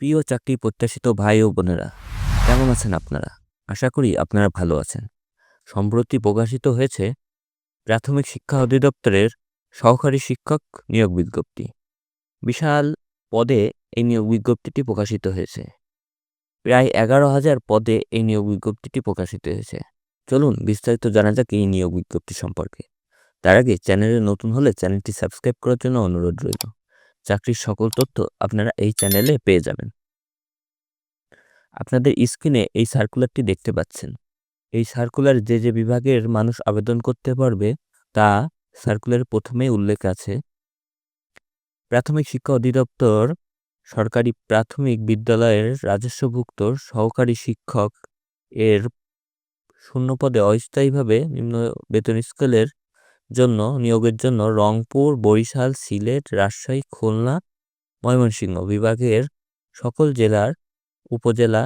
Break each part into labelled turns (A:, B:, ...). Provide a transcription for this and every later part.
A: প্রিয় চাকরি প্রত্যাশিত ভাই ও বোনেরা, কেমন আছেন আপনারা? আশা করি আপনারা ভালো আছেন। সম্প্রতি প্রকাশিত হয়েছে প্রাথমিক শিক্ষা অধিদপ্তরের সহকারী শিক্ষক নিয়োগ বিজ্ঞপ্তি। বিশাল পদে এই নিয়োগ বিজ্ঞপ্তিটি প্রকাশিত হয়েছে। প্রায় এগারো হাজার পদে এই নিয়োগ বিজ্ঞপ্তিটি প্রকাশিত হয়েছে। চলুন বিস্তারিত জানা যাক এই নিয়োগ বিজ্ঞপ্তি সম্পর্কে। তার আগে চ্যানেলে নতুন হলে চ্যানেলটি সাবস্ক্রাইব করার জন্য অনুরোধ রইল। চাকরির সকল তথ্য আপনারা এই চ্যানেলে পেয়ে যাবেন। আপনাদের স্ক্রিনে এই সার্কুলারটি দেখতে পাচ্ছেন। এই সার্কুলার যে যে বিভাগের মানুষ আবেদন করতে পারবে, তা সার্কুলার প্রথমেই উল্লেখ আছে। প্রাথমিক শিক্ষা অধিদপ্তর, সরকারি প্রাথমিক বিদ্যালয়ের রাজস্বভুক্ত সহকারী শিক্ষক এর শূন্য পদে অস্থায়ীভাবে নিম্ন বেতন স্কেলের জন্য, নিয়োগের জন্য রংপুর, বরিশাল, সিলেট, রাজশাহী, খুলনা, ময়মনসিংহ বিভাগের সকল জেলার উপজেলা,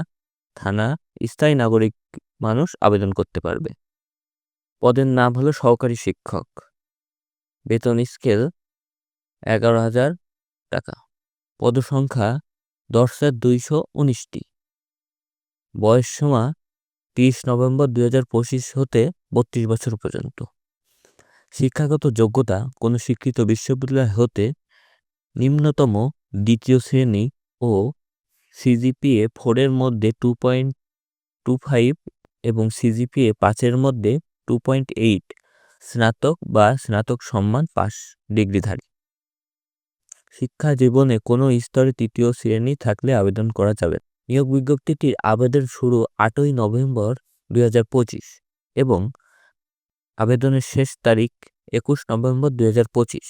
A: থানা, স্থায়ী নাগরিক মানুষ আবেদন করতে পারবে। পদের নাম হলো সহকারী শিক্ষক। বেতন স্কেল এগারো হাজার টাকা। পদসংখ্যা দশ হাজার দুইশো উনিশটি। বয়স সীমা তিরিশ নভেম্বর দুই হাজার পঁচিশ হতে বত্রিশ বছর পর্যন্ত। শিক্ষাগত যোগ্যতা কোনো স্বীকৃত বিশ্ববিদ্যালয় হতে নিম্নতম দ্বিতীয় শ্রেণি ও সিজিপিএ ফোরের মধ্যে টু পয়েন্ট টু ফাইভ এবং সিজিপিএ পাঁচের মধ্যে টু পয়েন্ট এইট স্নাতক বা স্নাতক সম্মান পাস ডিগ্রিধারী। শিক্ষা জীবনে কোনো স্তরে তৃতীয় শ্রেণি থাকলে আবেদন করা যাবে। নিয়োগ বিজ্ঞপ্তিটির আবেদন শুরু আটই নভেম্বর দুই হাজার পঁচিশ এবং আবেদনের শেষ তারিখ একুশ নভেম্বর দুই হাজার পঁচিশ।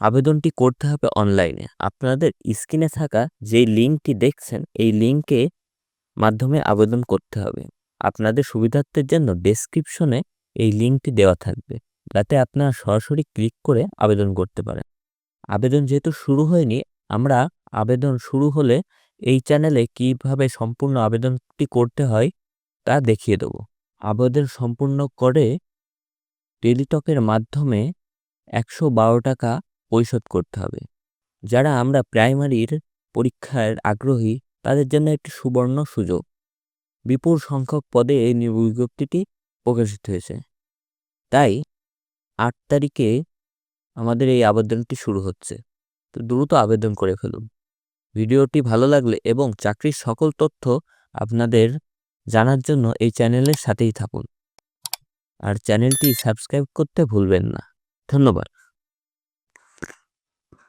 A: আবেদনটি করতে হবে অনলাইনে। আপনাদের স্ক্রিনে থাকা যেই লিঙ্কটি দেখছেন, এই লিঙ্কে মাধ্যমে আবেদন করতে হবে। আপনাদের সুবিধার্থের জন্য ডেসক্রিপশনে এই লিঙ্কটি দেওয়া থাকবে, যাতে আপনারা সরাসরি ক্লিক করে আবেদন করতে পারেন। আবেদন যেহেতু শুরু হয়নি, আমরা আবেদন শুরু হলে এই চ্যানেলে কীভাবে সম্পূর্ণ আবেদনটি করতে হয় তা দেখিয়ে দেব। আবেদন সম্পূর্ণ করে টেলিটকের মাধ্যমে একশো বারো টাকা পরিশোধ করতে হবে। যারা আমরা প্রাইমারির পরীক্ষার আগ্রহী, তাদের জন্য একটি সুবর্ণ সুযোগ। বিপুল সংখ্যক পদে এই বিজ্ঞপ্তিটি প্রকাশিত হয়েছে। তাই আট তারিখে আমাদের এই আবেদনটি শুরু হচ্ছে। তো দ্রুত আবেদন করে ফেলুন। ভিডিওটি ভালো লাগলে এবং চাকরির সকল তথ্য আপনাদের জানার জন্য এই চ্যানেলের সাথেই থাকুন। আর চ্যানেলটি সাবস্ক্রাইব করতে ভুলবেন না। ধন্যবাদ।